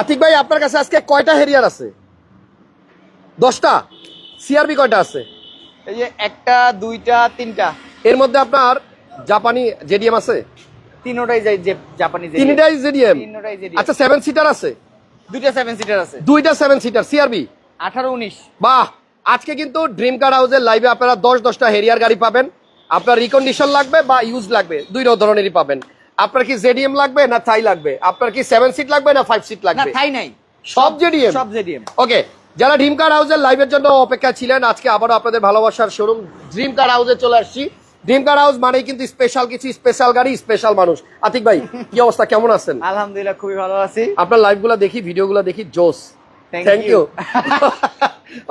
আতিক ভাই আপনার কাছে আজকে কয়টা হেরিয়ার আছে? দশটা? সিআরবি কয়টা আছে? এই যে একটা দুইটা তিনটা। এর মধ্যে আপনার জাপানি জেডিএম আছে? তিনোটাই জাপানি তিনটাই জেডিএম? আচ্ছা সেভেন সিটার আছে? দুইটা সেভেন সিটার আছে। দুইটা সেভেন সিটার সিআরবি আঠারো উনিশ। বাহ! আজকে কিন্তু ড্রিম কার হাউসের লাইভে আপনারা দশ দশটা হেরিয়ার গাড়ি পাবেন। আপনার রিকন্ডিশন লাগবে বা ইউজ লাগবে। দুই ধরনেরই পাবেন। আপনার কি জেডিএম লাগবে না থাই লাগবে? আপনার কি সেভেন সিট লাগবে না ফাইভ সিট লাগবে? থাই নাই। সব জেডিএম? সব জেডিএম। ওকে যারা ড্রিম কার হাউসের লাইভের জন্য অপেক্ষা ছিলেন আজকে আবারও আপনাদের ভালোবাসার শোরুম ড্রিম কার হাউসে চলে আসছি। ড্রিম কার হাউস মানে কিন্তু স্পেশাল কিছু স্পেশাল গাড়ি স্পেশাল মানুষ। আতিক ভাই কি অবস্থা? কেমন আছেন? আলহামদুলিল্লাহ খুবই ভালো আছি। আপনার লাইভগুলো দেখি ভিডিওগুলো দেখি জোস। থ্যাংক ইউ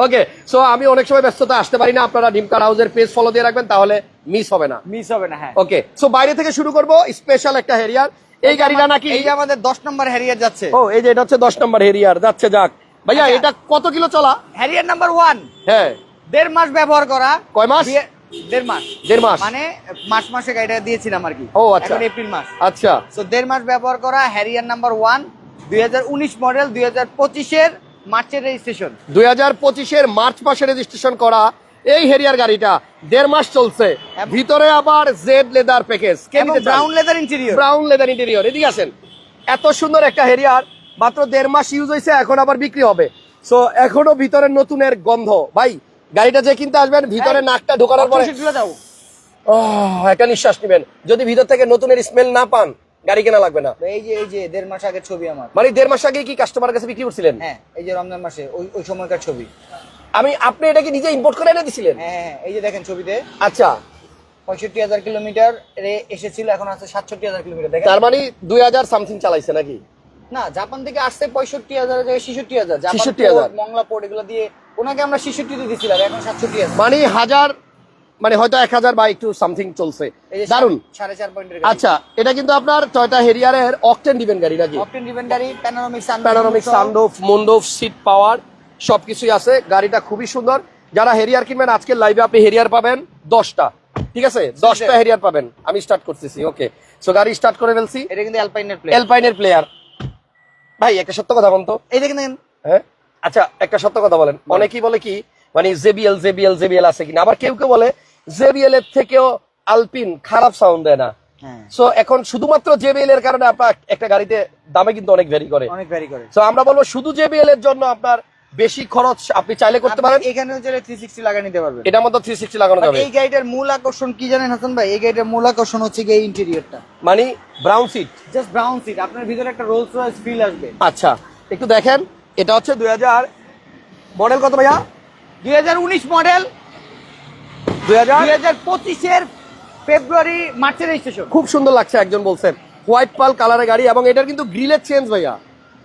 ওকে সো আমি অনেক সময় ব্যস্ততা আসতে পারি না আপনারা ডিম কার হাউসের পেজ ফলো দিয়ে রাখবেন তাহলে মিস হবে না। মিস হবে না হ্যাঁ। ওকে সো বাইরে থেকে শুরু করব স্পেশাল একটা হেরিয়ার। এই গাড়িটা নাকি এই আমাদের দশ নম্বর হ্যারিয়ার যাচ্ছে। ও এই যে এটা হচ্ছে দশ নম্বর হেরিয়ার যাচ্ছে যাক। ভাইয়া আচ্ছা। এটা কত কিলো চলা? হ্যারিয়ার নাম্বার ওয়ান হ্যাঁ। দেড় মাস ব্যবহার করা। কয় মাস? দেড় মাস। দেড় মাস। মানে মাস মাসে গাড়িটা দিয়েছিলাম আর কি। ও, আচ্ছা। এখন এপ্রিল মাস। আচ্ছা। তো দেড় মাস ব্যবহার করা হ্যারিয়ার নাম্বার ওয়ান দুই হাজার উনিশ মডেল দুই হাজার পঁচিশের মার্চের রেজিস্ট্রেশন দুই হাজার পঁচিশের মার্চ মাসে রেজিস্ট্রেশন করা এই হেরিয়ার গাড়িটা। দেড় মাস চলছে। ভিতরে আবার Z leather package. Brown leather interior brown leather interior এদিকে আসেন। এত সুন্দর একটা হেরিয়ার মাত্র দেড় মাস ইউজ হয়েছে এখন আবার বিক্রি হবে। সো এখনও ভিতরে নতুনের গন্ধ। ভাই গাড়িটা যে কিনতে আসবেন ভিতরে নাকটা ঢোকানোর পরে একটা নিঃশ্বাস নেবেন। যদি ভিতর থেকে নতুনের স্মেল না পান গাড়ি কেনা লাগবে না। এই যে এই যে দেড় মাস আগে ছবি আমার। মানে দেড় মাস আগে কি কাস্টমার কাছে বিক্রি করছিলেন? হ্যাঁ এই যে রমজান মাসে ওই ওই সময়কার ছবি। আমি আপনি এটা কি নিজে ইম্পোর্ট করে এনে দিছিলেন? হ্যাঁ হ্যাঁ এই যে দেখেন ছবিতে। আচ্ছা। পঁয়ষট্টি হাজার কিলোমিটার এসেছিল এখন আছে সাতষট্টি হাজার কিলোমিটার। দেখেন। তার মানে দুই হাজার সামথিং চালাইছে নাকি? না জাপান থেকে আসছে পঁয়ষট্টি হাজার জায়গায় ছেষট্টি হাজার। 66,000 পোর্ট, মংলা পোর্ট এগুলো দিয়ে ওনাকে আমরা ছেষট্টিতে দিছিলাম এখন সাতষট্টি হাজার। মানে হাজার মানে হয়তো এক হাজার বা একটু সামথিং চলছে। এই দারুণ সাড়ে- চার পয়েন্টের আচ্ছা এটা কিন্তু আপনার টয়টা হেরিয়ারের অকটেন ডিভেন গাড়ি নাকি? অপটেন ডিভেন গাড়ি প্যানোরামিক সান প্যানোরামিক সানরুফ মন্ডপ সিট পাওয়ার সবকিছুই আছে গাড়িটা খুবই সুন্দর। যারা হেরিয়ার কিনবেন আজকের লাইভে আপনি হেরিয়ার পাবেন দশটা। ঠিক আছে? দশটা হেরিয়ার পাবেন। আমি স্টার্ট করতেছি ওকে সো গাড়ি স্টার্ট করে ফেলছি। এটা কিন্তু অ্যালপাইনের প্লে এলপাইনের প্লেয়ার ভাই একটা সত্য কথা বলতো? এই দেখেন হ্যাঁ? আচ্ছা একটা সত্য কথা বলেন। অনেকেই বলে কি মানে জেবিএল জেবিএল জেবিএল আছে কিনা? আবার কেউ কেউ বলে জেবিএল এর থেকেও আলপিন খারাপ সাউন্ড দেয় না। হ্যাঁ। সো এখন শুধুমাত্র জেবিএল এর কারণে আপনার একটা গাড়িতে দামে কিন্তু অনেক ভ্যারি করে। অনেক ভ্যারি করে। তো আমরা বলব শুধু জেবিএল এর জন্য আপনার বেশি খরচ আপনি চাইলে করতে পারেন। এখানে থ্রি সিক্সটি লাগা নিতে পারবেন। এটার মধ্যে থ্রি সিক্সটি লাগানো যাবে। এই গাড়িটার মূল আকর্ষণ কি জানেন হাসান ভাই? এই গাড়িটার মূল আকর্ষণ হচ্ছে গিয়ে ইন্টেরিয়রটা মানে brown seat just brown seat আপনার ভিতরে একটা রোলস রয়েস ফিল আসবে। আচ্ছা একটু দেখেন। এটা হচ্ছে দুই হাজার মডেল কত ভাইয়া? দুই হাজার উনিশ মডেল দুই হাজার দুই হাজার পঁচিশের ফেব্রুয়ারি মার্চের রেজিস্ট্রেশন খুব সুন্দর লাগছে একজন বলছেন হোয়াইট পাল কালারের গাড়ি এবং এটার কিন্তু গ্রিলের চেঞ্জ ভাইয়া।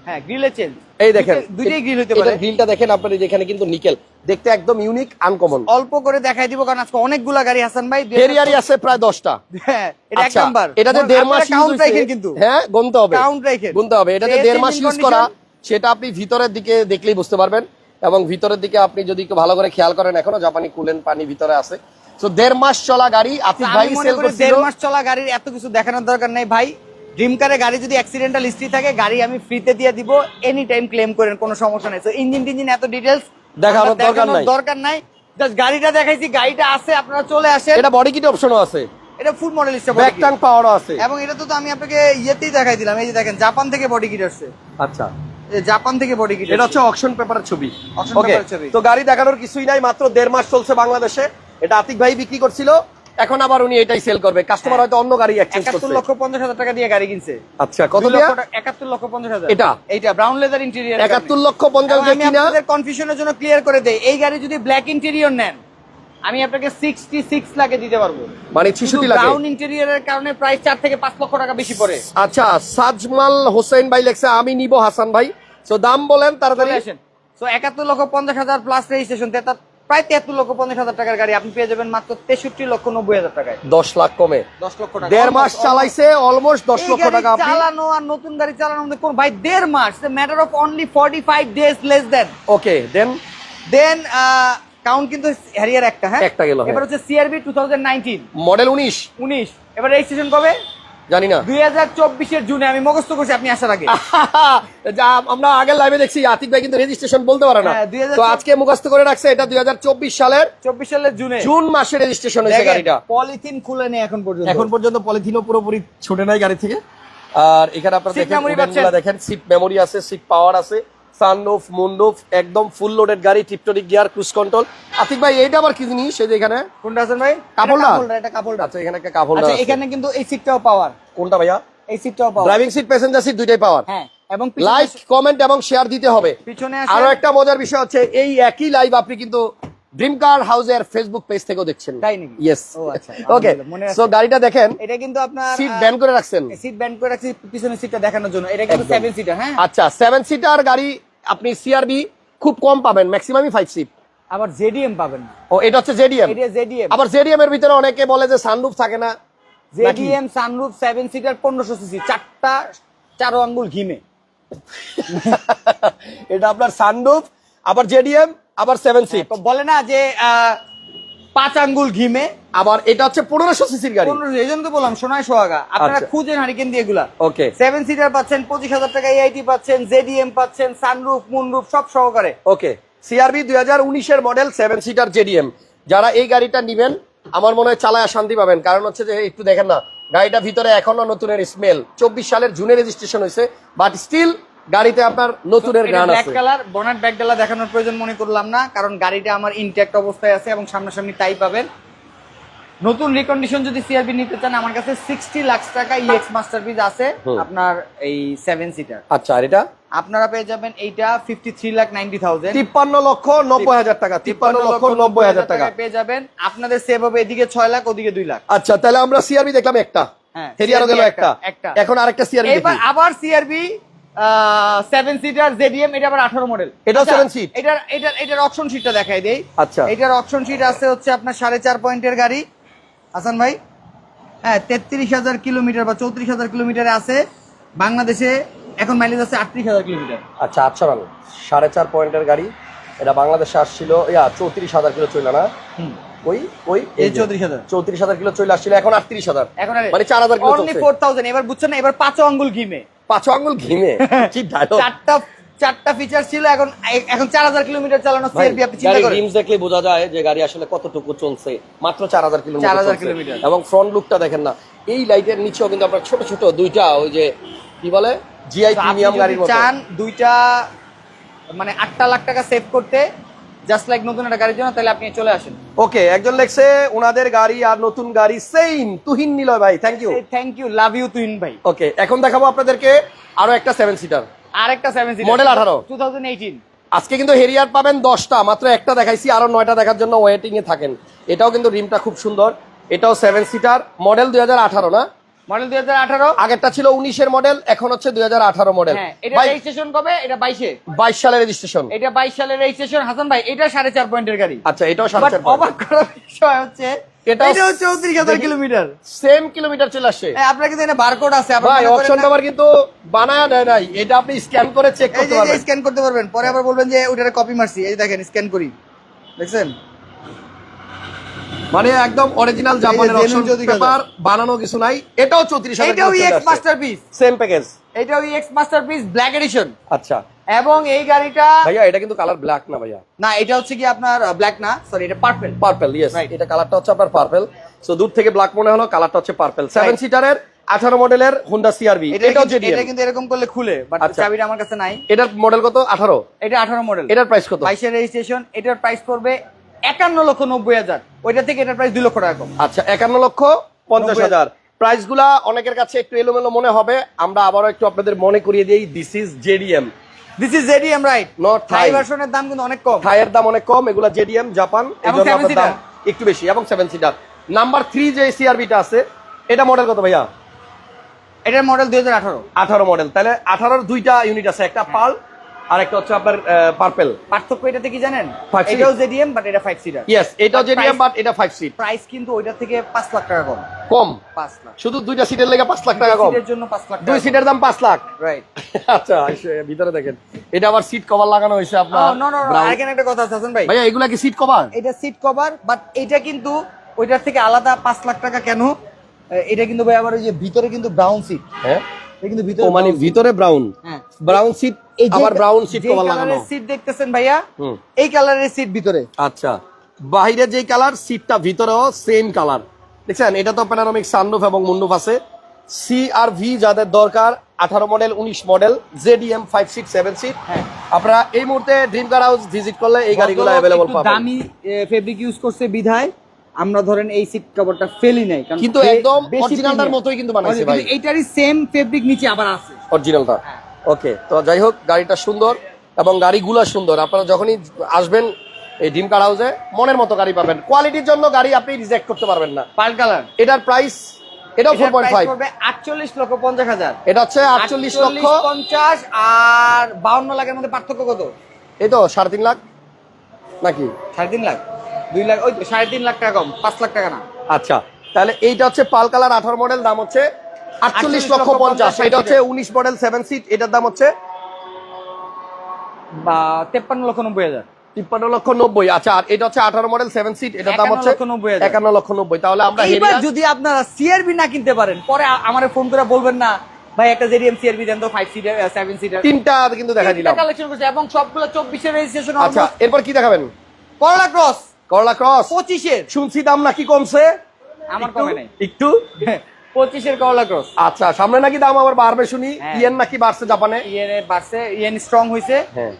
হ্যাঁ গ্রিলের চেঞ্জ এই দেখেন দুইটাই গ্রিল হতে পারে। গ্রিলটা দেখেন আপনার এই এখানে কিন্তু নিকেল। দেখতে একদম ইউনিক আনকমন অল্প করে দেখাই দিব কারণ আজকে অনেকগুলা গাড়ি হাসান ভাই হেরিয়ারি আছে প্রায় দশটা। হ্যাঁ এটা এক আচ্ছা, নাম্বার। এটাতে মাস কাউন্ট। রাখেন কিন্তু। হ্যাঁ গুনতে হবে। রাখেন। গুনতে হবে। এটাতে মাস ইউজ করা সেটা আপনি ভিতরের দিকে দেখলেই বুঝতে পারবেন। এবং ভিতরের দিকে আপনি যদি একটু ভালো করে খেয়াল করেন এখনও জাপানি কুলেন পানি ভিতরে আছে। তো দেড় মাস চলা গাড়ি আতিক ভাই সেল করছিল দেড় মাস চলা গাড়ির এত কিছু দেখানোর দরকার নেই ভাই। ড্রিম কারে গাড়ি যদি অ্যাক্সিডেন্টাল হিস্ট্রি থাকে গাড়ি আমি ফ্রিতে দিয়ে দিব এনি টাইম ক্লেম করেন কোনো সমস্যা নেই। তো ইঞ্জিন টিঞ্জিন এত ডিটেলস দেখানোর দরকার নাই। দরকার নাই। জাস্ট গাড়িটা দেখাইছি গাড়িটা আছে আপনারা চলে আসেন। এটা বডি কিট অপশনও আছে। এটা ফুড মডেল হিসেবে ব্যাক টাং পাওয়ারও আছে। এবং এটা তো তো আমি আপনাকে ইয়েতেই দেখাই দিলাম। এই যে দেখেন জাপান থেকে বডি কিট আসছে। আচ্ছা। এই জাপান থেকে বডি কিট এটা হচ্ছে অকশন পেপারের ছবি। ওকে ছবি। তো গাড়ি দেখানোর কিছুই নাই মাত্র দেড় মাস চলছে বাংলাদেশে। এটা আতিক ভাই বিক্রি করছিল। এখন আবার উনি এটাই সেল করবে। কাস্টমার হয়তো অন্য গাড়ি এক্সচেঞ্জ করছে। লক্ষ পঞ্চাশ হাজার টাকা দিয়ে গাড়ি কিনছে। আচ্ছা কত দিয়া? লক্ষ টাকা- একাত্তর লক্ষ পঞ্চাশ হাজার। এটা? এইটা ব্রাউন লেদার ইন্টেরিয়র একাত্তর লক্ষ পঞ্চাশ এবং দিয়ে আমি কিনা আপনাদের কনফিউশনের জন্য ক্লিয়ার করে দেই। এই গাড়ি যদি ব্ল্যাক ইন্টেরিয়র নেন আমি আপনাকে সিক্সটি সিক্স লাখে দিতে পারব। মানে ছিষট্টি লাখ ব্রাউন ইন্টেরিয়রের কারণে প্রাইস চার থেকে পাঁচ লক্ষ টাকা বেশি পড়ে। আচ্ছা সাজমাল হোসেন ভাই লেখছে আমি নিব হাসান ভাই। তো দাম বলেন তাড়াতাড়ি। আসেন। তো একাত্তর লক্ষ পঞ্চাশ হাজার প্লাস রেজিস্ট্রেশন প্রায় তিয়াত্তর লক্ষ পঞ্চাশ হাজার টাকার গাড়ি আপনি পেয়ে যাবেন মাত্র তেষট্টি লক্ষ নব্বই হাজার টাকায়। দশ লাখ কমে। দশ লক্ষ টাকা। দেড় মাস চালাইছে অলমোস্ট দশ লক্ষ টাকা চালানো আর নতুন গাড়ি চালানোর মধ্যে কোন ভাই দেড় মাস matter of only forty five days less then okay then then count কিন্তু হ্যারিয়ার একটা হ্যাঁ? একটা গেল, হ্যাঁ। এবার হচ্ছে CRB two thousand nineteen model উনিশ। উনিশ। এবার রেজিস্ট্রেশন কবে? জানি না। দুই হাজার চব্বিশের জুনে আমি মুখস্থ করছি আপনি আসার আগে। যা আমরা আগের লাইভে দেখছি আতিক ভাই কিন্তু রেজিস্ট্রেশন বলতে পারে না। হ্যাঁ, 2024 তো আজকে মুখস্থ করে রাখছে এটা দুই হাজার চব্বিশ সালের চব্বিশ সালের জুনে। জুন মাসে রেজিস্ট্রেশন হয়েছে গাড়িটা। পলিথিন খুলে নেই এখন পর্যন্ত। এখন পর্যন্ত পলিথিনও পুরোপুরি ছুটে নাই গাড়ি থেকে। আর এখানে আপনারা দেখেন দেখেন সিট মেমোরি আছে সিট পাওয়ার আছে। সানরুফ মুনরুফ একদম ফুল লোডেড গাড়ি tiptronic gear cruise control Atik ভাই এইটা আবার কি জিনিস? এই যে এখানে? কোনটা আছেন ভাই? কাপড়টা? এটা কাপড়টা আচ্ছা এখানে একটা কাপড় আচ্ছা এখানে কিন্তু এই সিটটাও পাওয়ার। কোনটা ভাইয়া? এই সিটটাও power. Driving seat passenger seat দুইটাই পাওয়ার। হ্যাঁ এবং লাইক কমেন্ট এবং শেয়ার দিতে হবে। পিছনে আরও একটা মজার বিষয় হচ্ছে এই একই লাইভ আপনি কিন্তু ড্রিম কার হাউসের ফেসবুক পেজ থেকেও দেখছেন। তাই নাকি? ইয়েস ও আচ্ছা, ওকে আছে। সো গাড়িটা দেখেন এটা কিন্তু আপনার সিট ব্যান করে রাখছেন। সিট ব্যান্ড করে রাখছি পিছনের সিটটা দেখানোর জন্য। এটা কিন্তু একদম। সেভেন সিটার হ্যাঁ? আচ্ছা সেভেন সিটার গাড়ি আপনি সিআরবি খুব কম পাবেন ম্যাক্সিমামই ফাইভ সিট আবার জেডিএম পাবেন ও এটা হচ্ছে জেডিএম এটা জেডিএম আবার জেডিএম এর ভিতরে অনেকে বলে যে সানরুফ থাকে না। জেডিএম সানরুফ সেভেন সিটার পনেরোশো সিসি চারটা চারো আঙ্গুল ঘিমে। এটা আপনার সানরুফ আবার জেডিএম আবার সেভেন সিট বলে না যে আহ, পাঁচ আঙ্গুল ঘিমে আবার এটা হচ্ছে পনেরোশো সিসির গাড়ি। পনেরোশো এই জন্য তো বললাম সোনায় সোহাগা। আপনারা আচ্ছা। খুঁজেন হারিকেন দিয়ে এগুলা। ওকে। সেভেন সিটার পাচ্ছেন পঁচিশ হাজার টাকা এআইটি পাচ্ছেন জেডিএম পাচ্ছেন সানরুফ মুনরুফ সব সহকারে। ওকে। সিআরবি দুই হাজার উনিশের মডেল সেভেন সিটার জেডিএম যারা এই গাড়িটা নিবেন আমার মনে হয় চালায় শান্তি পাবেন। কারণ হচ্ছে যে একটু দেখেন না গাড়িটা ভিতরে এখনও নতুনের স্মেল চব্বিশ সালের জুনে রেজিস্ট্রেশন হয়েছে বাট স্টিল গাড়িতে আপনার নতুনের গান ব্ল্যাক আছে। কালার বনাট ব্যাকডালা দেখানোর প্রয়োজন মনে করলাম না কারণ গাড়িটা আমার ইনট্যাক্ট অবস্থায় আছে এবং সামনাসামনি তাই পাবেন। নতুন রিকন্ডিশন যদি সিআরবি নিতে চান আমার কাছে সিক্সটি লাখ টাকা ইএক্স মাস্টারপিস আছে আপনার এই সেভেন সিটার আচ্ছা আর এটা? আপনারা পেয়ে যাবেন এইটা fifty three lakh ninety thousand তিপ্পান্ন লক্ষ নব্বই হাজার টাকা তিপ্পান্ন লক্ষ নব্বই হাজার টাকা। পেয়ে যাবেন। আপনাদের সেভ হবে এদিকে ছয় লাখ ওদিকে দুই লাখ। আচ্ছা তাহলে আমরা সিআরবি দেখলাম একটা। হ্যাঁ, হেরিয়ারও গেল একটা। এখন আরেকটা সিআরবি এবার আবার সিআরবি সেভেন সিটার জেডিএম এটা আবার আঠারো মডেল এটাও 7 seat? এটার এটার এটার অপশন সিটটা দেখাই দেই। আচ্ছা। এটার অপশন সিট আছে হচ্ছে আপনার সাড়ে চার পয়েন্টের গাড়ি। হাসান ভাই? হ্যাঁ তেত্রিশ হাজার কিলোমিটার বা চৌত্রিশ হাজার কিলোমিটারে আছে। বাংলাদেশে এখন মাইলেজ আছে আটত্রিশ হাজার কিলোমিটার। আচ্ছা আচ্ছা রান সাড়ে চার পয়েন্টের গাড়ি। এটা বাংলাদেশে আসছিল ইয়া চৌত্রিশ হাজার কিলো চইল না? ওই ওই এই 34,000 চৌত্রিশ হাজার। কিলো চলে আসছিল এখন আটত্রিশ হাজার। এখন মানে চার হাজার কিলো। ফোর থাউজেন্ড এবার বুঝছেন না এবার পাঁচ আঙ্গুল ঘিমে। পাঁচ আঙ্গুল ঘিমে। কি ডায়লগ চারটা চারটা ফিচার ছিল এখন এখন চার হাজার কিলোমিটার চালানো আপনি চিন্তা করেন। রিমস দেখলে বোঝা যায় যে গাড়ি আসলে কতটুকু চলছে। মাত্র চার হাজার কিলোমিটার 4,000 চলছে। কিলোমিটার। এবং ফ্রন্ট লুকটা দেখেন না এই লাইটের নিচেও কিন্তু আপনার ছোট ছোট দুইটা ওই যে কি বলে? জিআই প্রিমিয়াম গাড়ির মতো। চান দুইটা মানে আটটা লাখ টাকা সেভ করতে জাস্ট লাইক নতুন একটা গাড়ির জন্য তাহলে আপনি চলে আসেন। ওকে একজন লেখছে ওনাদের গাড়ি আর নতুন গাড়ি সেম তুহিন নিলয় ভাই thank you thank you love you তুইন ভাই। ওকে এখন দেখাবো আপনাদেরকে আরও একটা সেভেন সিটার আর একটা seven seater Model 18 two thousand eighteen আজকে কিন্তু হেরিয়ার পাবেন দশটা মাত্র একটা দেখাইছি আরও নয়টা দেখার জন্য ওয়েটিং এ থাকেন। এটাও কিন্তু রিমটা খুব সুন্দর এটাও সেভেন সিটার মডেল দুই আঠারো না? মডেল দুই হাজার আঠারো? আগেরটা ছিল উনিশের মডেল এখন হচ্ছে দুই হাজার আঠারো মডেল। হ্যাঁ এটা রেজিস্ট্রেশন কবে? এটা বাইশে। বাইশ সালের রেজিস্ট্রেশন এটা বাইশ সালের রেজিস্ট্রেশন হাসান ভাই এটা সাড়ে চার পয়েন্টের গাড়ি। আচ্ছা এটাও সাড়ে বাট অবাক করার বিষয় হচ্ছে এটাও- এটা হচ্ছে চৌত্রিশ হাজার দেখি। কিলোমিটার। সেম কিলোমিটার চলে আসছে। আপনার কিন্তু এখানে বারকোড আছে ভাই অপশন নাম্বার কিন্তু বানায় দেয় নাই। এটা আপনি স্ক্যান করে চেক করতে পারবেন। স্ক্যান করতে পারবেন। পরে আবার বলবেন যে ওটারে কপি মারছি। এই দেখেন স্ক্যান করি। দেখছেন? মানে একদম অরিজিনাল জাপানের অপশন যদি পেপার বানানো কিছু নাই। এটাও চৌত্রিশ হাজার এইটাও ইএক্স মাস্টারপিস সেম প্যাকেজ এইটাও ইএক্স মাস্টারপিস ব্ল্যাক এডিশন আচ্ছা। এবং এই গাড়িটা ভাইয়া এটা কিন্তু কালার ব্ল্যাক না ভাইয়া। না এটা হচ্ছে কি আপনার ব্ল্যাক না? সরি এটা পার্পল পার্পল ইয়েস. এটা কালারটা হচ্ছে আপনার পার্পল সো দূর থেকে ব্ল্যাক মনে হলো কালারটা হচ্ছে পার্পল সেভেন Right. সিটারের আঠারো মডেলের হুন্ডা এটা এটাও জেডিএম এটা কিন্তু এরকম করলে খুলে বাট আচ্ছা। চাবিটা আমার কাছে নাই। এটার মডেল কত? আঠারো। এটা আঠারো মডেল এটার প্রাইস কত? বাইশের রেজিস্ট্রেশন এটার প্রাইস পড়বে একান্ন লক্ষ নব্বই হাজার। ওইটা থেকে এটার প্রাইস দুই লক্ষ টাকা কম। আচ্ছা একান্ন লক্ষ পঞ্চাশ হাজার। প্রাইসগুলা অনেকের কাছে একটু এলোমেলো মনে হবে। আমরা আবারও একটু আপনাদের মনে করিয়ে দিই this is JDM this is JDM right Thai ভার্সনের দাম কিন্তু অনেক কম। থাইয়ের দাম অনেক কম এগুলা জেডিএম জাপান দাম একটু বেশি এবং সেভেন সিটার নাম্বার থ্রি যে সিআরবিটা আছে এটা মডেল কত ভাইয়া? এটার মডেল দুই হাজার আঠারো। আঠারো মডেল তাহলে আঠারোর দুইটা ইউনিট আছে একটা পাল আর একটা হচ্ছে আপনার পার্পেল পার্থক্য এটাতে কি জানেন? এটাও জেডিএম বাট এটা ফাইভ সিটার ইয়েস এটাও জেডিএম বাট এটা ফাইভ সিট প্রাইস কিন্তু ওইটার থেকে পাঁচ লাখ টাকা কম। কম? পাঁচ লাখ। শুধু দুইটা সিটের লেগে পাঁচ লাখ টাকা কম? সিটের জন্য পাঁচ লাখ দুই সিটের দাম পাঁচ লাখ? রাইট আচ্ছা ভিতরে দেখেন। এটা আবার সিট কভার লাগানো হয়েছে আপনার নো নো brown। এখানে একটা কথা আছে হাসান ভাই। ভাইয়া এগুলা কি সিট কভার এটা সিট কভার বাট এটা কিন্তু ওইটার থেকে আলাদা পাঁচ লাখ টাকা কেন? এটা কিন্তু ভাই আবার ওই যে ভিতরে কিন্তু ব্রাউন সিট হ্যাঁ? কিন্তু ভিতরে মানে ভিতরে ব্রাউন ব্রাউন সিট এই আবার ব্রাউন সিট কভার লাগানো সিট দেখতেছেন ভাইয়া এই কালারের সিট ভিতরে। আচ্ছা। বাইরে যেই কালার সিটটা ভিতরেও সেম কালার দেখছেন? এটা তো প্যানারোমিক সানরুফ এবং মুন্ডুফ আছে। সি আর ভি যাদের দরকার আঠারো মডেল উনিশ model JDM five seat seven seat আপনারা এই মুহূর্তে ড্রিম কার হাউস ভিজিট করলে এই গাড়িগুলো অ্যাভেলেবল পাবেন। দামি ফেব্রিক ইউজ করছে বিধায়। আমরা ধরেন এই সিট কভারটা ফেলি নাই কারণ কিন্তু একদম অরিজিনালটার। মতোই কিন্তু বানাইছে ভাই। এইটারই সেম ফেব্রিক নিচে আবার আছে। অরিজিনালটা হ্যাঁ। ওকে তো যাই হোক গাড়িটা সুন্দর এবং গাড়িগুলো সুন্দর। আপনারা যখনই আসবেন এই ড্রিম কার হাউসে মনের মতো গাড়ি পাবেন। কোয়ালিটির জন্য গাড়ি আপনি রিজেক্ট করতে পারবেন না। পাল কালার। এটার প্রাইস এটাও লক্ষ পঞ্চাশ হাজার। এটা হচ্ছে আটচল্লিশ লক্ষ। পঞ্চাশ আর বাউন্ন লাখের মধ্যে পার্থক্য কত? এই তো সাড়ে তিন লাখ? নাকি? সাড়ে তিন লাখ। দুই লাখ ওই সাড়ে তিন লাখ টাকা কম পাঁচ লাখ টাকা না। আচ্ছা তাহলে এইটা হচ্ছে পাল কালার আঠারো মডেল দাম হচ্ছে আটচল্লিশ লক্ষ পঞ্চাশ এটা হচ্ছে উনিশ মডেল সেভেন সিট এটার দাম হচ্ছে? বা তেপ্পান্ন লক্ষ নব্বই হাজার। তিপ্পান্ন লক্ষ নব্বই আচ্ছা আর এটা হচ্ছে আঠারো মডেল সেভেন সিট এটার দাম হচ্ছে লক্ষ 90 হাজার। একান্ন লক্ষ নব্বই তাহলে আমরা এইবার যদি আপনারা সিআরবি না কিনতে পারেন পরে আমার ফোন করে বলবেন না ভাই একটা জেডিএম সিআরবি দেন তো ফাইভ সিটার সেভেন সিটার তিনটা কিন্তু দেখা দিলাম। কালেকশন করছে এবং সবগুলো চব্বিশের রেজিস্ট্রেশন আচ্ছা এরপর কি দেখাবেন? করলা ক্রস করলা ক্রস। পঁচিশের। শুনছি দাম নাকি কমছে? আমার একটু- কমে নাই। একটু? পঁচিশের করলা ক্রস। আচ্ছা সামনে নাকি দাম আবার বাড়বে শুনি। হ্যাঁ। ইয়েন নাকি বাড়ছে জাপানে? ইয়েন বাড়ছে ইয়েন স্ট্রং হয়েছে হ্যাঁ।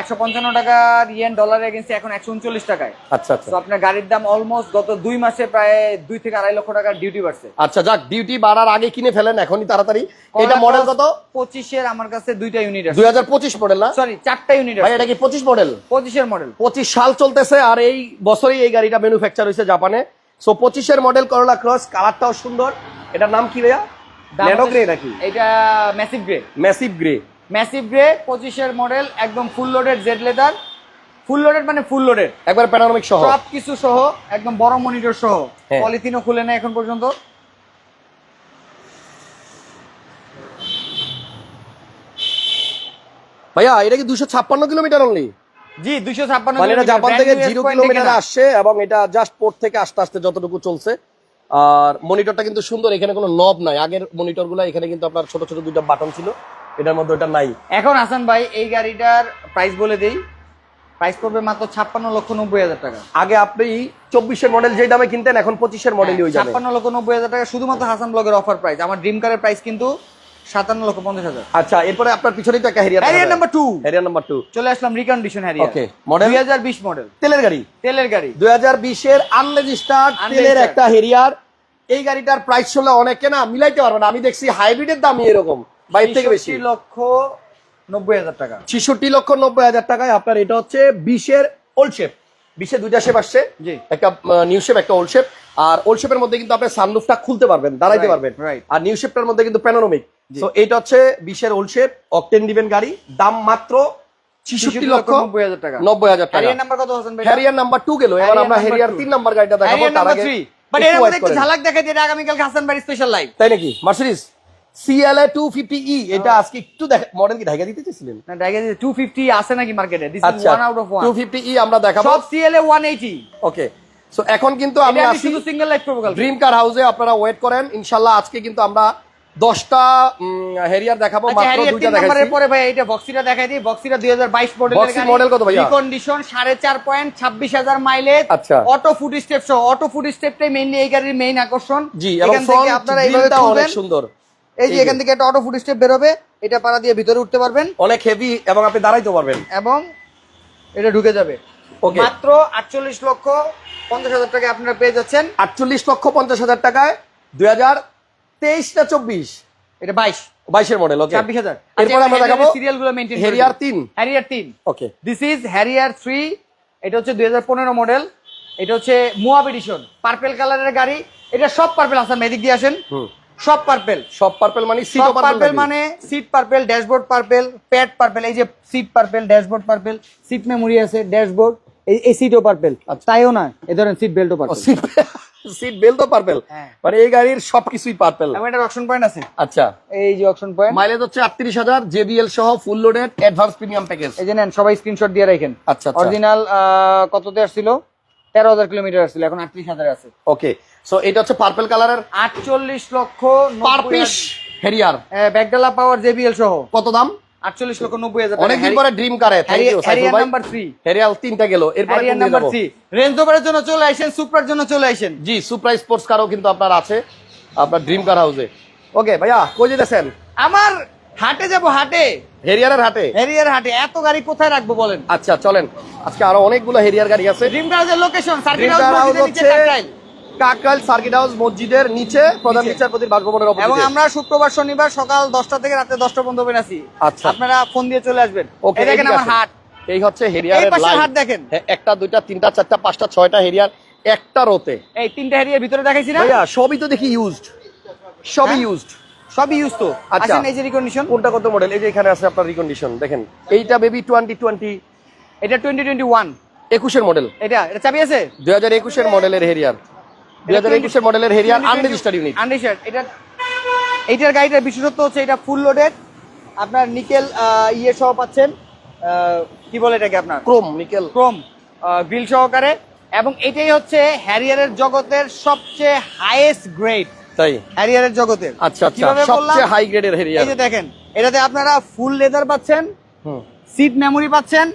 একশো পঞ্চান্ন টাকার ইয়েন ডলারের এগেন্সে এখন একশো উনচল্লিশ টাকায়। আচ্ছা আচ্ছা। তো আপনার গাড়ির দাম অলমোস্ট গত দুই মাসে প্রায় দুই থেকে আড়াই লক্ষ টাকার ডিউটি বাড়ছে। আচ্ছা যাক ডিউটি বাড়ার আগে কিনে ফেলেন এখনই তাড়াতাড়ি। এটা মডেল কত? পঁচিশের আমার কাছে দুইটা ইউনিট আছে। দুই হাজার পঁচিশ মডেল না? সরি চারটা ইউনিট ভাই এটা কি পঁচিশ মডেল পঁচিশের মডেল পঁচিশ সাল চলতেছে আর এই বছরই এই গাড়িটা ম্যানুফ্যাকচার হয়েছে জাপানে। সো পঁচিশের মডেল করলা ক্রস কালারটাও সুন্দর। এটার নাম কি ভাইয়া? ন্যানো গ্রে নাকি? এটা massive grey massive grey massive grey পঁচিশের মডেল একদম full loaded Z leather full loaded মানে ফুল লোডেড একবার প্যানারমিক সহ। সব কিছু সহ একদম বড় মনিটর সহ। হ্যাঁ। পলিথিনও খুলে নেয় এখন পর্যন্ত। ভাইয়া এটা কি দুশো ছাপ্পান্ন কিলোমিটার অনলি জি দুইশো ছাপ্পান্ন মানে এটা জাপান থেকে জিরো কিলোমিটার আসছে এবং এটা জাস্ট পোর্ট থেকে আস্তে আস্তে যতটুকু চলছে। আর মনিটরটা কিন্তু সুন্দর এখানে কোনো নব নাই। আগের মনিটরগুলা এখানে কিন্তু আপনার ছোট ছোট দুইটা বাটন ছিল। এটার মধ্যে ওটা নাই। এখন হাসান ভাই এই গাড়িটার প্রাইস বলে দেই। প্রাইস পড়বে মাত্র ছাপ্পান্ন লক্ষ নব্বই হাজার টাকা। আগে আপনি চব্বিশের মডেল যেই দামে কিনতেন এখন পঁচিশের মডেলই হয়ে যাবে। ছাপ্পান্ন লক্ষ নব্বই হাজার টাকা শুধুমাত্র হাসান ব্লগের অফার প্রাইস আমার ড্রিম কারের প্রাইস কিন্তু সাতান্ন লক্ষ পঞ্চাশ হাজার। আচ্ছা এরপরে আপনার পিছনেই তো একটা Harrier Harrier number two Harrier number two চলে আসলাম রিকন্ডিশন হ্যারিয়ার Okay, model? দুই হাজার বিশ মডেল তেলের গাড়ি? তেলের গাড়ি। দুই হাজার বিশের আনরেজিস্টার্ড তেলের একটা হেরিয়ার এই গাড়িটার প্রাইস শুনলে অনেকে না মিলাইতে পারবে না। আমি দেখছি হাইব্রিডের দামই এরকম। থেকে বেশি। লক্ষ নব্বই হাজার টাকা। ছিষট্টি লক্ষ নব্বই হাজার টাকায় আপনার এটা হচ্ছে বিশের ওল্ড শেপ বিশে দুইটা শেপ আসছে। একটা নিউ শেপ একটা ওল্ড শেপ আর ওল্ড শেপের মধ্যে কিন্তু আপনি সানরুফটা খুলতে পারবেন দাঁড়াইতে পারবেন। আর নিউ শেপটার মধ্যে কিন্তু প্যানোরামিক তো এটা হচ্ছে বিশের ওল্ড শেপ অকটেন দিবেন গাড়ি। দাম মাত্র ছিষট্টি লক্ষ নব্বই হাজার টাকা। নব্বই হাজার টাকা। হ্যারিয়ার নাম্বার কত হাসান ভাই হ্যারিয়ার নাম্বার টু গেল। এবার আমরা number তিন নাম্বার গাড়িটা দেখাবো হ্যারিয়ার তার নাম্বার আগে থ্রি বাট এর মধ্যে একটু ঝালাক দেখাই দিয়ে আগামীকালকে হাসান ভাই স্পেশাল লাইভ তাই নাকি? Mercedes CLA two fifty E এটা আজকে একটু মডেল কি ঢাকা দিতে চেয়েছিলেন না ডাইগে টু ফিফটি আছে নাকি মার্কেটে this is one out of one two fifty E আমরা দেখাবো। সব সিএলএ ওকে সো এখন কিন্তু আমি আসি শুধু সিঙ্গেল লাইফ করব কালকে। ড্রিম কার হাউসে আপনারা ওয়েট করেন। ইনশাল্লাহ আজকে কিন্তু আমরা দশটা হেরিয়ার দেখাবো আচ্ছা মাত্র দুইটা দেখাচ্ছি পরে ভাই এটা বক্সিটা দেখাই দিই। বক্সিটা দুই হাজার বাইশ মডেলের Boxy model কত ভাইয়া? কন্ডিশন সাড়ে চার পয়েন্ট ছাব্বিশ হাজার মাইলেজ আচ্ছা। অটো ফুড স্টেপ সহ অটো ফুড স্টেপটাই মেইনলি এই গাড়ির মেইন আকর্ষণ। জি এবং আপনারা এইভাবে অনেক সুন্দর। এই যে এখান থেকে একটা অটো ফুড স্টেপ বেরোবে এটা পাড়া দিয়ে ভিতরে উঠতে পারবেন। অনেক হেভি এবং আপনি দাঁড়াইতে পারবেন। এবং এটা ঢুকে যাবে। মাত্র আটচল্লিশ লক্ষ পঞ্চাশ হাজার টাকা আপনারা পেয়ে যাচ্ছেন। আটচল্লিশ লক্ষ পঞ্চাশ হাজার টাকায় দুই হাজার তেইশ না চব্বিশ? এটা বাইশ। বাইশের মডেল ওকে ছাব্বিশ হাজার। এরপর আমরা দেখাবো সিরিয়ালগুলো মেনটেন হেরিয়ার তিন। হ্যারিয়ার তিন। Okay this is Harrier three এটা হচ্ছে দুই হাজার পনেরো মডেল এটা হচ্ছে মুয়াব এডিশন পার্পেল কালারের গাড়ি। এটা সব পার্পেল আসান মেদিক দিয়ে আসেন। সব পার্পেল সব পার্পেল মানে সিট পার্পেল মানে seat purple dashboard purple pad purple এই যে seat purple dashboard purple seat memory আছে ড্যাশবোর্ড এই সিটও পার্পেল আচ্ছা। তাইও না এ ধরেন সিট বেল্টও পার্পেল সিট সিট বেল তো পার্পেল। মানে এই গাড়ির সবকিছুই পার্পেল এবং এটা অপশন পয়েন্ট আছে। আচ্ছা। এই যে অপশন পয়েন্ট মাইলেজ হচ্ছে আটত্রিশ হাজার জেবিএল সহ full loaded advance premium package এই যে নেন সবাই স্ক্রিনশট দিয়ে রাখেন। আচ্ছা আচ্ছা। অরিজিনাল কততে আসছিল? তেরো হাজার কিলোমিটার আসছিল এখন আটত্রিশ হাজার আছে। ওকে সো এটা হচ্ছে পার্পল কালারের আটচল্লিশ লক্ষ পার পিস হেরিয়ার ব্যাগডালা পাওয়ার জেবিএল সহ। কত দাম? আটচল্লিশ লক্ষ নব্বই হাজার। অনেকদিন পরে ড্রিম কারে thank you Harrier number Harrier তিনটা গেল এরপরে নাম্বার রেঞ্জ ওভারের জন্য চলে আসেন সুপার জন্য চলে আসেন। জি স্পোর্টস কারও কিন্তু আপনার আছে আপনার ড্রিম কার হাউসে ওকে ভাইয়া কই যেতেছেন? আমার হাটে যাব হাটে। হেরিয়ারের হাটে? হেরিয়ার হাটে। এত গাড়ি কোথায় রাখব বলেন? আচ্ছা চলেন। আজকে আরও অনেকগুলো হেরিয়ার গাড়ি আছে। ড্রিম কারের লোকেশন সার্কিট কার হাউস হচ্ছে কাকরাইল সার্কিট হাউস মসজিদের নিচে প্রধান। বিচারপতির বাসভবনের এবং আমরা শুক্রবার শনিবার সকাল দশটা থেকে রাতে দশটা পর্যন্ত বের আছি। আচ্ছা। আপনারা ফোন দিয়ে চলে আসবেন। এই দেখেন আমার হাট। এই হচ্ছে এই হেরিয়ারের পাশে লাইন হাট দেখেন। হ্যাঁ, একটা দুইটা তিনটা চারটা পাঁচটা ছয়টা হেরিয়ার একটা রোতে। এই তিনটা হ্যারিয়ার ভিতরে দেখাইছি না? ভাইয়া সবই তো দেখি ইউজড সবই হ্যাঁ? ইউজড সবই ইউজ তো। আচ্ছা। এই যে রিকন্ডিশন কোনটা কত মডেল এই যে এখানে আছে আপনার রিকন্ডিশন দেখেন। এইটা বেবি টোয়েন্টি টোয়েন্টি এটা টোয়েন্টি টোয়েন্টি ওয়ান একুশের মডেল এটা এটা চাবি আছে? দুই হাজার একুশের মডেলের হেরিয়ার দুই হাজার একুশের মডেলের হেরিয়ার আনরেজিস্টার্ড ইউনিট আনরিশার্ট এটা এইটার গাড়িটার বিশেষত্ব হচ্ছে এটা ফুল লোডেড আপনার নিকেল ইয়ে সহ পাচ্ছেন কি বলে এটাকে আপনার? ক্রোম নিকেল ক্রোম গ্রিল সহকারে। এবং এটাই হচ্ছে হ্যারিয়ারের জগতের সবচেয়ে হাইয়েস্ট গ্রেড তাই? হ্যারিয়ারের জগতের। আচ্ছা আচ্ছা। সবচেয়ে হাই গ্রেডের হেরিয়ার এই যে দেখেন এটাতে আপনারা ফুল লেদার পাচ্ছেন সিট মেমোরি পাচ্ছেন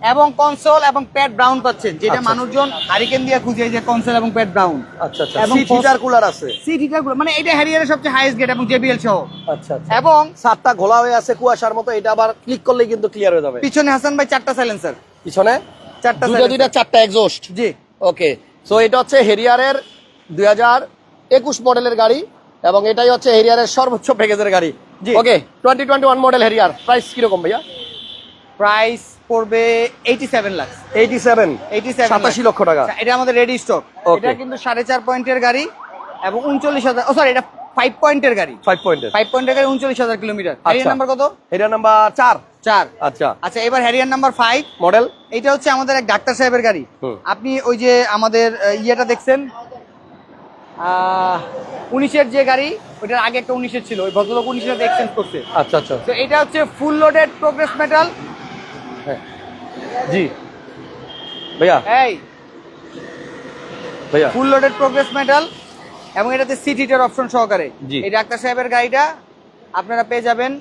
এবং কনসোল এবং প্যাড ব্রাউন পাচ্ছেন যেটা আচ্ছা। মানুষজন হারিকেন দিয়ে খুঁজে যে কনসোল এবং প্যাড ব্রাউন আচ্ছা আচ্ছা। এবং সিট হিটার কুলার আছে। সিট হিটার মানে এটা হ্যারিয়ারের সবচেয়ে হাইয়েস্ট গ্রেড এবং জেবিএল সহ। আচ্ছা আচ্ছা। এবং সাতটা ঘোলা হয়ে আছে কুয়াশার মতো এটা আবার ক্লিক করলে কিন্তু ক্লিয়ার হয়ে যাবে। পিছনে হাসান ভাই চারটা সাইলেন্সার পিছনে? চারটা। দুইটা চারটা এক্সস্ট জি। ওকে সো এটা হচ্ছে হেরিয়ারের দুই হাজার একুশ মডেলের গাড়ি এবং এটাই হচ্ছে হেরিয়ারের সর্বোচ্চ প্যাকেজের গাড়ি। জি। Okay twenty twenty one model Harrier price কীরকম ভাইয়া? প্রাইস পড়বে eighty seven lakh eighty seven eighty seven সাতাশি লক্ষ টাকা। এটা আমাদের রেডি স্টক. এটা কিন্তু সাড়ে চার পয়েন্টের গাড়ি এবং উনচল্লিশ হাজার ও সরি এটা ফাইভ পয়েন্টের গাড়ি। ফাইভ পয়েন্টের ফাইভ পয়েন্টের গাড়ি উনচল্লিশ হাজার কিলোমিটার হ্যারিয়ার নাম্বার কত? হেরিয়ার নাম্বার চার। চার। আচ্ছা। আচ্ছা এবার হ্যারিয়ার নাম্বার ফাইভ মডেল এটা হচ্ছে আমাদের এক ডাক্তার সাহেবের গাড়ি। আপনি ওই যে আমাদের ইয়েটা দেখছেন? উনিশের যে গাড়ি ওইটার আগে একটা উনিশের ছিল। ওই ভদ্রলোক উনিশের এক্সচেঞ্জ করছে। আচ্ছা আচ্ছা। তো এটা হচ্ছে ফুল লোডেড প্রোগ্রেস মেটাল জি। ভাইয়া। এই। ভাইয়া। ফুল লোডেড প্রোগ্রেস মেটাল এবং এটাতে সিট হিটার অপশন সহকারে। এই ডাক্তার সাহেবের গাড়িটা আপনারা পেয়ে যাবেন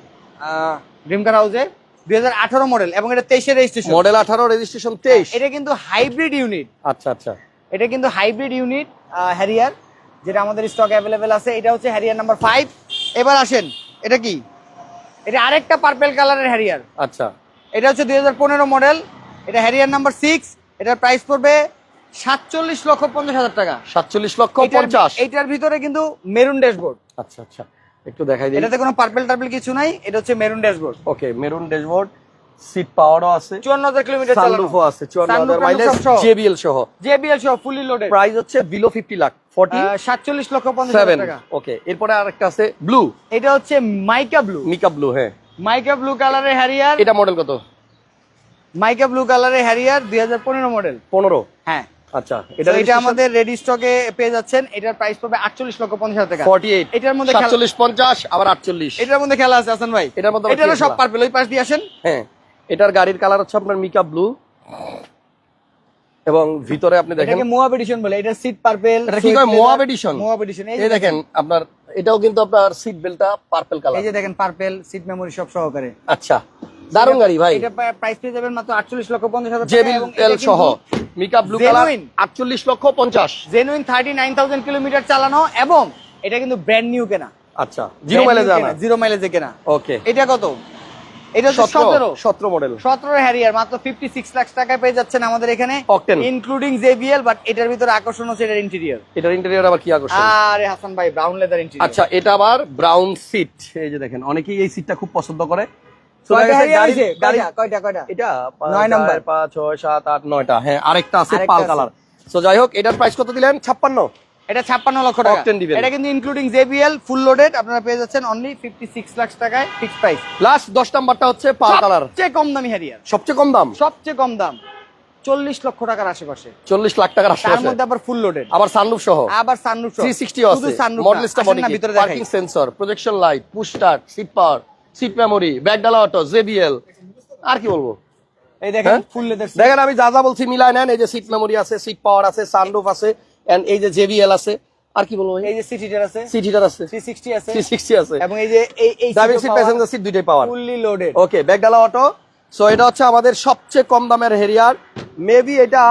ড্রিম কার হাউসে দুই হাজার আঠারো মডেল এবং এটা তেইশের রেজিস্ট্রেশন মডেল আঠারো রেজিস্ট্রেশন তেইশ। এটা কিন্তু হাইব্রিড ইউনিট আচ্ছা আচ্ছা। এটা কিন্তু হাইব্রিড ইউনিট হ্যারিয়ার যেটা আমাদের স্টক অ্যাভেলেবেল আছে। এটা হচ্ছে হ্যারিয়ার নাম্বার ফাইভ এবার আসেন এটা কি? এটা আরেকটা পার্পেল কালারের হ্যারিয়ার আচ্ছা। এটা হচ্ছে দুই হাজার পনেরো মডেল এটা হ্যারিয়ার নাম্বার সিক্স এটার প্রাইস পড়বে সাতচল্লিশ লক্ষ পঞ্চাশ হাজার টাকা। সাতচল্লিশ লক্ষ এটার- পঞ্চাশ? এইটার ভিতরে কিন্তু মেরুন ড্যাশবোর্ড আচ্ছা আচ্ছা একটু দেখাই দিই। এটাতে কোনো পার্পেল টার্পেল কিছু নাই এটা হচ্ছে maroon dashboard okay maroon dashboard seat পাওয়ারও আছে চুয়ান্ন হাজার কিলোমিটার সানরুফও আছে চুয়ান্ন Sunroof, হাজার মাইলেজ সহ। জেবিএল সহ। জেবিএল সহ ফুলি লোডেড প্রাইস হচ্ছে বিলো ফিফটি লাখ ফর্টি সাতচল্লিশ লক্ষ পঞ্চাশ সেভেন হাজার টাকা। ওকে এরপরে আরেকটা আছে ব্লু এটা হচ্ছে মাইকা ব্লু মিকা ব্লু হ্যাঁ। মাইকা ব্লু কালারের হ্যারিয়ার এটা মডেল কত? মাইকা ব্লু কালারের হ্যারিয়ার দুই হাজার পনেরো মডেল। পনেরো? হ্যাঁ। আচ্ছা এটা এটা আমাদের রেডি স্টকে পেয়ে যাচ্ছেন। এটার প্রাইস পড়বে লক্ষ হাজার টাকা। এটার মধ্যে আবার আটচল্লিশ। এটার মধ্যে খেলা আছে হাসান ভাই। এটার মধ্যে এটারও সব পারপেল ওই পাশ দিয়ে আসেন। হ্যাঁ। এটার গাড়ির কালার হচ্ছে আপনার মিকা ব্লু। এবং ভিতরে আপনি দেখেন এটাকে মোয়াব এডিশন বলে এটা সিট পারপেল এটা কি কয়? মোয়াব এডিশন মোয়াব এডিশন এই এই দেখেন আপনার এটাও কিন্তু আপনার সিট বেল্টটা পার্পল কালার এই যে দেখেন পার্পেল সিট মেমোরি সব সহকারে। আচ্ছা। দারুণ গাড়ি ভাই। এটা প্রাইস পেয়ে যাবেন মাত্র আটচল্লিশ লক্ষ পঞ্চাশ হাজার জেবিল এল সহ। Mica blue colour Genuine। আটচল্লিশ লক্ষ পঞ্চাশ। Genuine thirty nine thousand kilometre চালানো এবং এটা কিন্তু ব্র্যান্ড নিউ কেনা। আচ্ছা জিরো মাইলেজ আনা। জিরো মাইলেজে কেনা। ওকে এটা কত? এটা মডেল হ্যারিয়ার মাত্র ফিফটি সিক্স লাখ টাকায় পেয়ে যাচ্ছেন আমাদের এখানে। ইনক্লুডিং জেবিএল বাট এটার ভিতরে আকর্ষণ হচ্ছে এটার ইন্টেরিয়র এটার ইন্টেরিয়র আবার কি আকর্ষণ? আরে হাসান ভাই ব্রাউন লেদার ইন্টেরিয়র আচ্ছা এটা আবার ব্রাউন সিট এই যে দেখেন অনেকেই এই সিটটা খুব পছন্দ করে। So, কয়টা দেখা গেছে হ্যারিয়ার গাড়ি- আছে গাড়ি- কয়টা? কয়টা কয়টা? এটা নয় নাম্বার। পাঁচ ছয় সাত আট নয়টা। হ্যাঁ আরেকটা আছে পাল কালার। সো যাই হোক এটার প্রাইস কত দিলেন? ছাপ্পান্ন। এটা ছাপ্পান্ন লক্ষ টাকা। এটা কিন্তু ইনক্লুডিং জেবিএল ফুল লোডেড আপনারা পেয়ে যাচ্ছেন অনলি ফিফটি সিক্স লাখ টাকায় ফিক্স প্রাইস লাস্ট দশ নাম্বারটা হচ্ছে পাল কালার। সবচেয়ে কম দামি হ্যারিয়ার সবচেয়ে কম দাম? সবচেয়ে কম দাম। চল্লিশ লক্ষ টাকার আশেপাশে। চল্লিশ লাখ টাকার তার আশেপাশে। মধ্যে আবার ফুল লোডেড আবার সানরুফ সহ? আবার সানরুফ থ্রি সিক্সটি আছে। ভিতরে parking sensor projection light push start seat power seat memory ব্যাকডালা auto JBL আর কি বলব? এই দেখেন হ্যাঁ? ফুল লেদার দেখেন আমি যা যা বলছি মিলাই নেন এই যে সিট মেমোরি আছে সিট পাওয়ার আছে সানরুফ আছে এন্ড এই যে জেবিএল আছে। আর কি বলব এই যে সিট হিটার আছে। সিট হিটার আছে। থ্রি সিক্সটি আছে। থ্রি সিক্সটি আছে। এবং এই যে এই এই ড্রাইভিং সিট প্যাসেঞ্জার সিট দুইটাই power fully loaded okay auto so এটা হচ্ছে আমাদের সবচেয়ে কম দামের হেরিয়ার মেবি এটা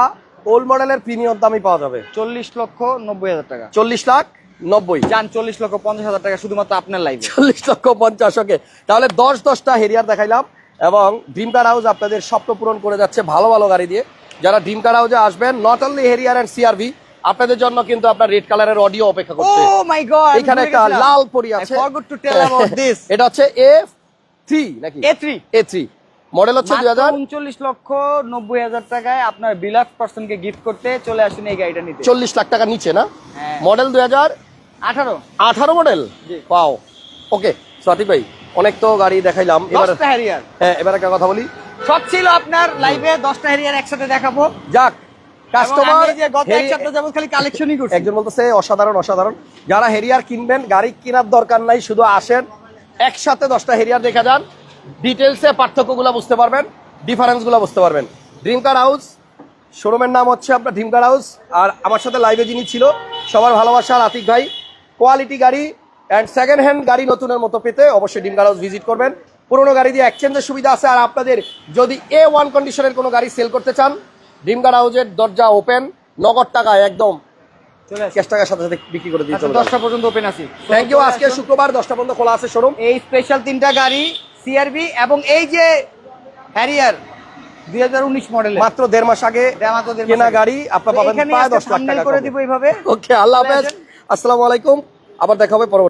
ওল্ড মডেলের প্রিমিয়াম দামই পাওয়া যাবে। চল্লিশ লক্ষ নব্বই হাজার টাকা। চল্লিশ লাখ। নব্বই। যান চল্লিশ লক্ষ পঞ্চাশ হাজার টাকা শুধুমাত্র আপনার লাইভে চল্লিশ লক্ষ পঞ্চাশ ওকে। তাহলে দশ দশটা হেরিয়ার দেখাইলাম এবং ড্রিম কার হাউস আপনাদের স্বপ্ন পূরণ করে যাচ্ছে ভালো ভালো গাড়ি দিয়ে। যারা ড্রিম কার হাউসে আসবেন not only Harrier and CRV আপনাদের জন্য কিন্তু আপনার রেড কালারের অডিও অপেক্ষা ও মাই গড এখানে একটা লাল পরি আছে। Forgot to tell about this এটা হচ্ছে এ থ্রি নাকি? A three A three model হচ্ছে দুই হাজার উনচল্লিশ লক্ষ নব্বই হাজার টাকায় আপনার বিলাস পার্সনকে গিফট করতে চলে আসুন এই গাড়িটা নিতে। চল্লিশ লাখ টাকা নিচে না? হ্যাঁ। মডেল দুই হাজার আঠারো। আঠারো মডেল পাও ওকে সাথিক ভাই অনেক তো গাড়ি দেখাইলাম। এবার দশটা হ্যারিয়ার হ্যাঁ এবার একটা কথা বলি। সব ছিল আপনার লাইভে দশটা হ্যারিয়ার একসাথে দেখাবো। যাক কাস্টমার খালি কালেকশনই করছে। একজন বলতেছে অসাধারণ অসাধারণ। যারা হেরিয়ার কিনবেন গাড়ি কেনার দরকার নাই শুধু আসেন একসাথে দশটা হেরিয়ার দেখা যান। ডিটেলসে পার্থক্যগুলো বুঝতে পারবেন ডিফারেন্সগুলো বুঝতে পারবেন। ড্রিম কার হাউস শোরুমের নাম হচ্ছে আপনার ড্রিম কার হাউস আর আমার সাথে লাইভে যিনি ছিল সবার ভালোবাসার আতিক ভাই। কোয়ালিটি গাড়ি অ্যান্ড সেকেন্ড হ্যান্ড গাড়ি নতুনের মতো পেতে অবশ্যই ড্রিম কার হাউস ভিজিট করবেন। পুরোনো গাড়ি দিয়ে এক্সচেঞ্জের সুবিধা আছে। আর আপনাদের যদি এ ওয়ান কন্ডিশনের কোনো গাড়ি সেল করতে চান ড্রিম কার হাউসের দরজা ওপেন নগদ টাকায় একদম চলে ক্যাশ টাকার সাথে সাথে বিক্রি করে আচ্ছা, দশটা পর্যন্ত ওপেন আছি। থ্যাংক ইউ আজকে শুক্রবার দশটা পর্যন্ত খোলা আছে শোরুম এই স্পেশাল তিনটা গাড়ি সিআরবি এবং এই যে হ্যারিয়ার দুই হাজার উনিশ মডেলের মাত্র দেড় মাস আগে কেনা গাড়ি আপনার পাবেন দশ লাখ টাকা করে। দিব এইভাবে। ওকে আল্লাহ হাফেজ। আসসালামু আলাইকুম আবার দেখা হবে পরবর্তী